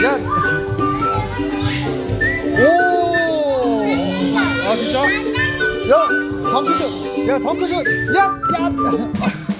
야. 오. 아 진짜? 야, 덩크슛. 야, 덩크슛. 야, 야.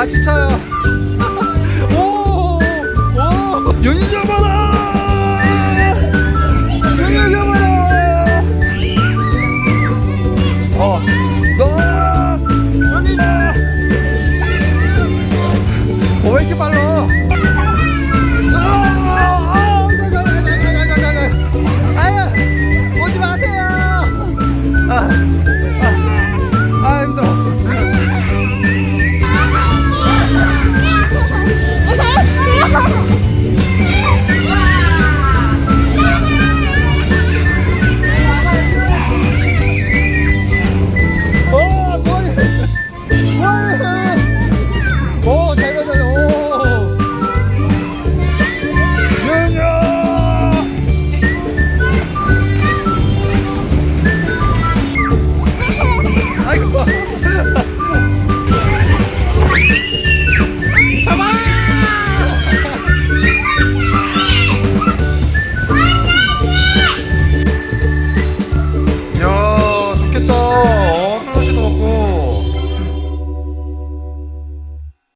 아 진짜요. 오오 연인 잡아라. 연인 잡아라. 어너 연인 어, 왜 이렇게 빨라?